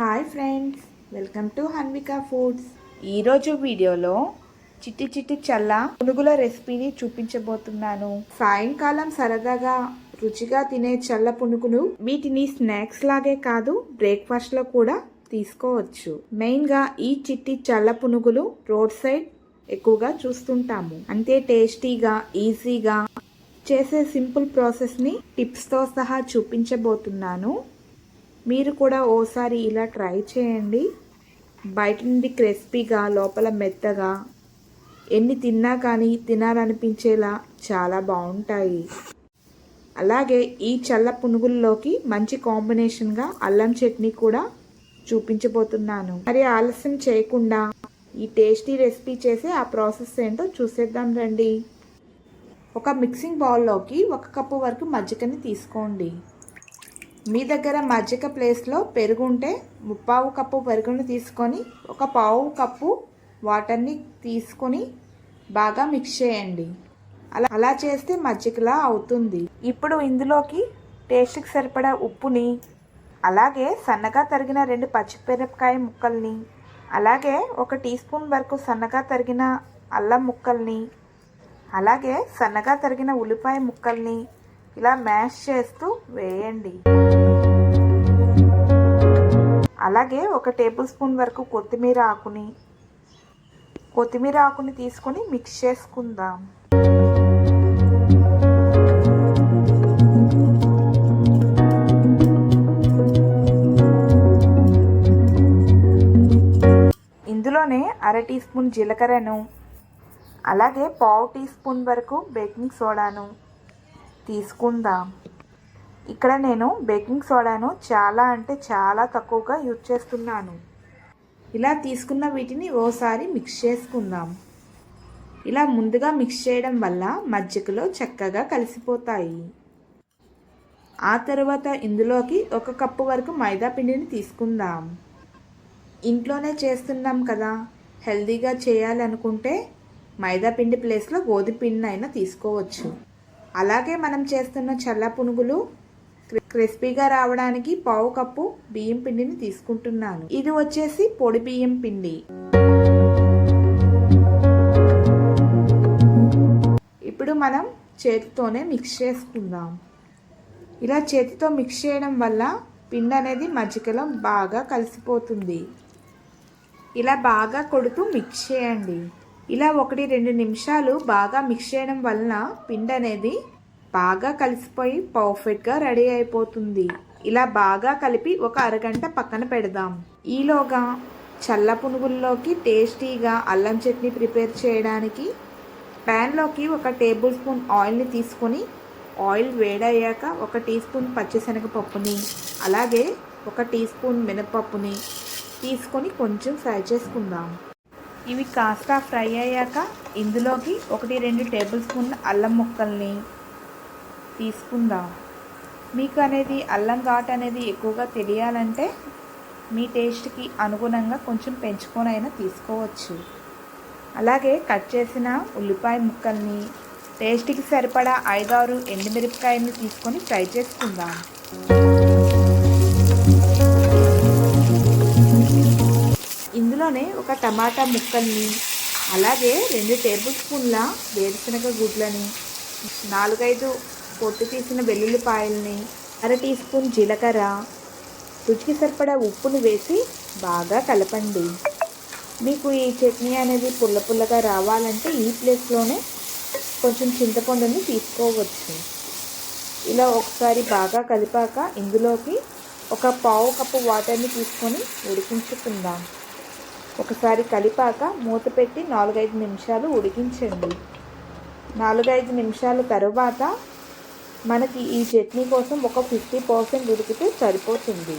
Hi friends welcome to Hanvika foods. ఈరోజు వీడియోలో చిట్టి చిట్టి చల్ల పునుగుల రెసిపీని చూపించబోతున్నాను. సాయంకాలం సరదాగా రుచిగా తినే చల్ల పునుగులు వీటిని స్నాక్స్ లాగే కాదు బ్రేక్ఫాస్ట్లో కూడా తీసుకోవచ్చు. మెయిన్గా ఈ చిట్టి చల్ల పునుగులు రోడ్ సైడ్ ఎక్కువగా చూస్తుంటాము. అంతే టేస్టీగా ఈజీగా చేసే సింపుల్ ప్రాసెస్ని టిప్స్తో సహా చూపించబోతున్నాను. మీరు కూడా ఓసారి ఇలా ట్రై చేయండి. బయట నుండి క్రిస్పీగా లోపల మెత్తగా ఎన్ని తిన్నా కానీ తినాలనిపించేలా చాలా బాగుంటాయి. అలాగే ఈ చల్ల పునుగుల్లోకి మంచి కాంబినేషన్గా అల్లం చట్నీ కూడా చూపించబోతున్నాను. మరి ఆలస్యం చేయకుండా ఈ టేస్టీ రెసిపీ చేసే ఆ ప్రాసెస్ ఏంటో చూసేద్దాం రండి. ఒక మిక్సింగ్ బౌల్లోకి ఒక కప్పు వరకు మజ్జిగని తీసుకోండి. మీ దగ్గర మజ్జిగ ప్లేస్లో పెరుగు ఉంటే ముప్పావు కప్పు పెరుగుని తీసుకొని ఒక పావు కప్పు వాటర్ని తీసుకొని బాగా మిక్స్ చేయండి. అలా అలా చేస్తే మజ్జిగలా అవుతుంది. ఇప్పుడు ఇందులోకి టేస్ట్కి సరిపడా ఉప్పుని అలాగే సన్నగా తరిగిన రెండు పచ్చిమిరపకాయ ముక్కల్ని అలాగే ఒక టీ స్పూన్ వరకు సన్నగా తరిగిన అల్లం ముక్కల్ని అలాగే సన్నగా తరిగిన ఉల్లిపాయ ముక్కల్ని ఇలా మ్యాష్ చేస్తూ వేయండి. అలాగే ఒక టేబుల్ స్పూన్ వరకు కొత్తిమీర ఆకుని కొత్తిమీర ఆకుని తీసుకొని మిక్స్ చేసుకుందాం. ఇందులోనే అర టీ స్పూన్ జీలకర్రను అలాగే పావు టీ స్పూన్ వరకు బేకింగ్ సోడాను తీసుకుందాం. ఇక్కడ నేను బేకింగ్ సోడాను చాలా అంటే చాలా తక్కువగా యూజ్ చేస్తున్నాను. ఇలా తీసుకున్న వీటిని ఓసారి మిక్స్ చేసుకుందాం. ఇలా ముందుగా మిక్స్ చేయడం వల్ల మజ్జిగలో చక్కగా కలిసిపోతాయి. ఆ తర్వాత ఇందులోకి ఒక కప్పు వరకు మైదా పిండిని తీసుకుందాం. ఇంట్లోనే చేస్తున్నాం కదా. హెల్దీగా చేయాలనుకుంటే మైదా పిండి ప్లేస్లో గోధుమ అయినా తీసుకోవచ్చు. అలాగే మనం చేస్తున్న చల్ల పునుగులు క్రిస్పీగా రావడానికి పావు కప్పు బియ్యం పిండిని తీసుకుంటున్నాను. ఇది వచ్చేసి పొడి బియ్యం పిండి. ఇప్పుడు మనం చేతితోనే మిక్స్ చేసుకుందాం. ఇలా చేతితో మిక్స్ చేయడం వల్ల పిండి అనేది మజ్జికలో బాగా కలిసిపోతుంది. ఇలా బాగా కొడుతూ మిక్స్ చేయండి. ఇలా ఒకటి రెండు నిమిషాలు బాగా మిక్స్ చేయడం వలన పిండి అనేది బాగా కలిసిపోయి పర్ఫెక్ట్గా రెడీ అయిపోతుంది. ఇలా బాగా కలిపి ఒక అరగంట పక్కన పెడదాం. ఈలోగా చల్ల పునుగుల్లోకి టేస్టీగా అల్లం చట్నీ ప్రిపేర్ చేయడానికి ప్యాన్లోకి ఒక టేబుల్ స్పూన్ ఆయిల్ని తీసుకొని ఆయిల్ వేడయ్యాక ఒక టీ స్పూన్ పచ్చిశనగపప్పుని అలాగే ఒక టీ స్పూన్ మినపప్పుని తీసుకొని కొంచెం ఫ్రై చేసుకుందాం. ఇవి కాస్త ఫ్రై అయ్యాక ఇందులోకి ఒకటి రెండు టేబుల్ స్పూన్ అల్లం ముక్కల్ని తీసుకుందాం. మీకు అనేది అల్లం ఘాట్ అనేది ఎక్కువగా తెలియాలంటే మీ టేస్ట్కి అనుగుణంగా కొంచెం పెంచుకొనైనా తీసుకోవచ్చు. అలాగే కట్ చేసిన ఉల్లిపాయ ముక్కల్ని టేస్ట్కి సరిపడా ఐదారు ఎండుమిరపకాయలు తీసుకొని ఫ్రై చేసుకుందాం. ఇందులోనే ఒక టమాటా ముక్కల్ని అలాగే రెండు టేబుల్ స్పూన్ల వేరుశనగ గుడ్లని నాలుగైదు పొట్టు తీసిన వెల్లుల్లిపాయల్ని అర టీ స్పూన్ జీలకర్ర రుచికి సరిపడా ఉప్పును వేసి బాగా కలపండి. మీకు ఈ చట్నీ అనేది పుల్ల పుల్లగా రావాలంటే ఈ ప్లేస్లోనే కొంచెం చింతపండుని తీసుకోవచ్చు. ఇలా ఒకసారి బాగా కలిపాక ఇందులోకి ఒక పావు కప్పు వాటర్ని తీసుకొని ఉడికించుకుందాం. ఒకసారి కలిపాక మూత పెట్టి నాలుగైదు నిమిషాలు ఉడికించండి. నాలుగైదు నిమిషాల తరువాత మనకి ఈ చట్నీ కోసం ఒక ఫిఫ్టీ పర్సెంట్ ఉడికితే సరిపోతుంది.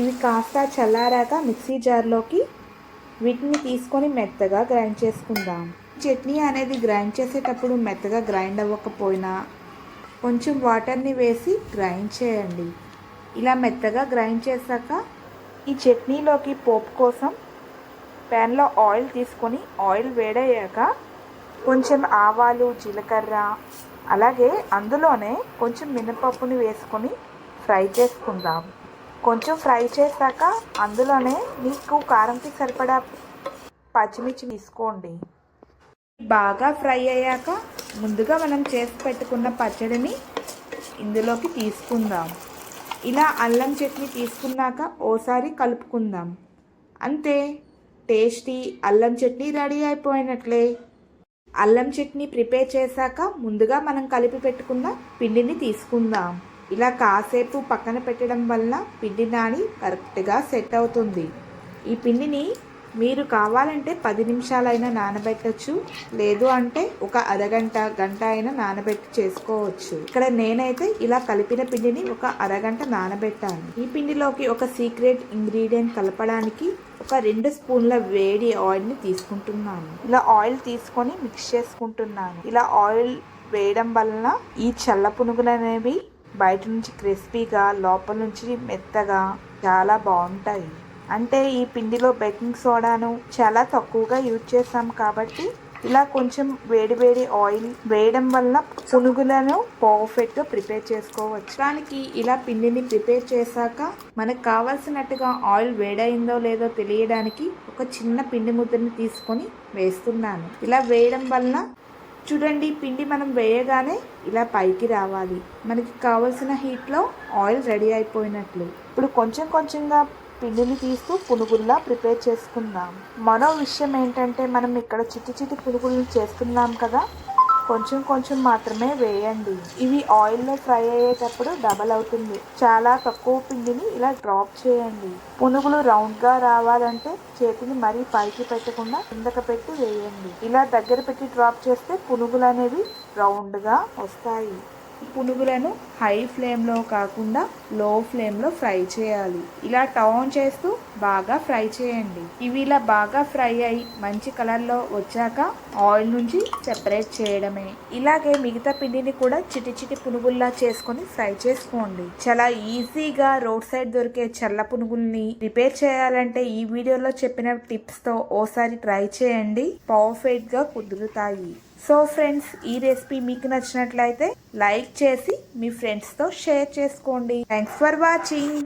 ఇవి కాస్త చల్లారాక మిక్సీ జార్లోకి వీటిని తీసుకొని మెత్తగా గ్రైండ్ చేసుకుందాం. చట్నీ అనేది గ్రైండ్ చేసేటప్పుడు మెత్తగా గ్రైండ్ అవ్వకపోయినా కొంచెం వాటర్ని వేసి గ్రైండ్ చేయండి. ఇలా మెత్తగా గ్రైండ్ చేశాక ఈ చట్నీలోకి పోపు కోసం ప్యాన్లో ఆయిల్ తీసుకొని ఆయిల్ వేడయ్యాక కొంచెం ఆవాలు జీలకర్ర అలాగే అందులోనే కొంచెం మినపప్పుని వేసుకొని ఫ్రై చేసుకుందాం. కొంచెం ఫ్రై చేశాక అందులోనే మీకు కారంకి సరిపడా పచ్చిమిర్చి తీసుకోండి. బాగా ఫ్రై అయ్యాక ముందుగా మనం చేసి పెట్టుకున్న పచ్చడిని ఇందులోకి తీసుకుందాం. ఇలా అల్లం చట్నీ తీసుకున్నాక ఓసారి కలుపుకుందాం. అంతే. టేస్టీ అల్లం చట్నీ రెడీ అయిపోయినట్లే. అల్లం చట్నీ ప్రిపేర్ చేశాక ముందుగా మనం కలిపి పెట్టుకున్న పిండిని తీసుకుందాం. ఇలా కాసేపు పక్కన పెట్టడం వల్ల పిండి నాని కరెక్ట్గా సెట్ అవుతుంది. ఈ పిండిని మీరు కావాలంటే పది నిమిషాలైనా నానబెట్టచ్చు లేదు అంటే ఒక అరగంట గంట అయినా నానబెట్టి చేసుకోవచ్చు. ఇక్కడ నేనైతే ఇలా కలిపిన పిండిని ఒక అరగంట నానబెట్టాను. ఈ పిండిలోకి ఒక సీక్రెట్ ఇంగ్రీడియంట్ కలపడానికి ఒక రెండు స్పూన్ల వేడి ఆయిల్ని తీసుకుంటున్నాను. ఇలా ఆయిల్ తీసుకొని మిక్స్ చేసుకుంటున్నాను. ఇలా ఆయిల్ వేయడం వలన ఈ చల్ల పునుగులు అనేవి బయట నుంచి క్రిస్పీగా లోపల నుంచి మెత్తగా చాలా బాగుంటాయి. అంటే ఈ పిండిలో బేకింగ్ సోడాను చాలా తక్కువగా యూజ్ చేస్తాం కాబట్టి ఇలా కొంచెం వేడి వేడి ఆయిల్ వేయడం వల్ల పునుగులను పర్ఫెక్ట్గా ప్రిపేర్ చేసుకోవచ్చు. దానికి ఇలా పిండిని ప్రిపేర్ చేశాక మనకు కావాల్సినట్టుగా ఆయిల్ వేడైందో లేదో తెలియడానికి ఒక చిన్న పిండి ముద్దని తీసుకొని వేస్తున్నాను. ఇలా వేయడం వలన చూడండి పిండి మనం వేయగానే ఇలా పైకి రావాలి. మనకి కావలసిన హీట్లో ఆయిల్ రెడీ అయిపోయినట్లు. ఇప్పుడు కొంచెం కొంచెంగా పిండిని తీస్తూ పునుగుల్లా ప్రిపేర్ చేసుకుందాం. మరో విషయం ఏంటంటే మనం ఇక్కడ చిట్టి చిట్టి పునుగులను చేస్తున్నాం కదా కొంచెం కొంచెం మాత్రమే వేయండి. ఇవి ఆయిల్లో ఫ్రై అయ్యేటప్పుడు డబల్ అవుతుంది. చాలా తక్కువ పిండిని ఇలా డ్రాప్ చేయండి. పునుగులు రౌండ్గా రావాలంటే చేతిని మరీ పైకి పెట్టకుండా కిందక పెట్టి వేయండి. ఇలా దగ్గర పెట్టి డ్రాప్ చేస్తే పునుగులు అనేవి రౌండ్గా వస్తాయి. పునుగులను హై ఫ్లేమ్లో కాకుండా లో ఫ్లేమ్లో ఫ్రై చేయాలి. ఇలా టర్న్ చేస్తూ బాగా ఫ్రై చేయండి. ఇవి ఇలా బాగా ఫ్రై అయి మంచి కలర్లో వచ్చాక ఆయిల్ నుంచి సెపరేట్ చేయడమే. ఇలాగే మిగతా పిండిని కూడా చిటి చిటి పునుగుల్లా చేసుకొని ఫ్రై చేసుకోండి. చాలా ఈజీగా రోడ్ సైడ్ దొరికే చల్ల పునుగుల్ని ప్రిపేర్ చేయాలంటే ఈ వీడియోలో చెప్పిన టిప్స్తో ఓసారి ట్రై చేయండి. పర్ఫెక్ట్గా కుదురుతాయి. సో ఫ్రెండ్స్ ఈ రెసిపీ మీకు నచ్చినట్లయితే లైక్ చేసి మీ ఫ్రెండ్స్తో షేర్ చేసుకోండి. Thanks for watching